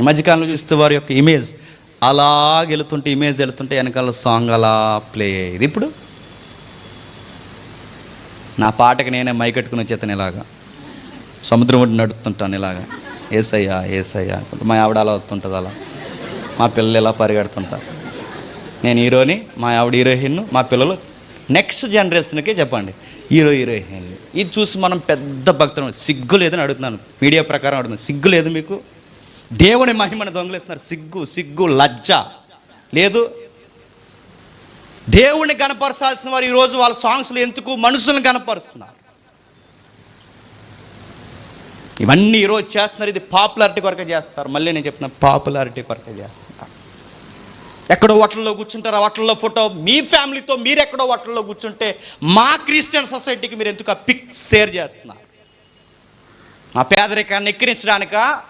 ఈ మధ్యకాలంలో చూస్తే వారి యొక్క ఇమేజ్ అలా వెళుతుంటే ఇమేజ్ వెళుతుంటే వెనకాల సాంగ్ అలా ప్లే అయ్యేది. ఇప్పుడు నా పాటకి నేనే మైకట్టుకుని వచ్చేతాను ఇలాగా. సముద్రం ఒడ్డు నడుపుతుంటాను ఇలాగా. ఏసయ్యా ఏసయ్యా మా ఆవిడ అలా వస్తుంటుంది అలా. మా పిల్లలు ఇలా పరిగెడుతుంటారు. నేను హీరోని మా ఆవిడ హీరోయిన్ మా పిల్లలు నెక్స్ట్ జనరేషన్కే చెప్పండి. హీరో హీరోయిన్ ఇది చూసి మనం పెద్ద భక్తులు సిగ్గు లేదని అడుగుతున్నాను. మీడియా ప్రకారం అడుగుతున్నాను. సిగ్గు లేదు మీకు? దేవుని మహిమను దొంగలిస్తున్నారు. సిగ్గు సిగ్గు లజ్జ. లేదు. దేవుణ్ణి కనపరచాల్సిన వారు ఈరోజు వాళ్ళ సాంగ్స్లు ఎందుకు? మనుషులను కనపరుస్తున్నారు. ఇవన్నీ ఈరోజు చేస్తున్నారు. ఇది పాపులారిటీ కొరకే చేస్తారు మళ్ళీ నేను చెప్తున్నా పాపులారిటీ కొరకే చేస్తున్నారు. ఎక్కడో హోటల్లో కూర్చుంటారు. ఆ హోటల్లో ఫోటో మీ ఫ్యామిలీతో మీరు ఎక్కడో హోటల్లో కూర్చుంటే మా క్రిస్టియన్ సొసైటీకి మీరు ఎందుకు ఆ పిక్ షేర్ చేస్తున్నారు? మా పేదరికాన్ని ఎక్కిరించడానిక?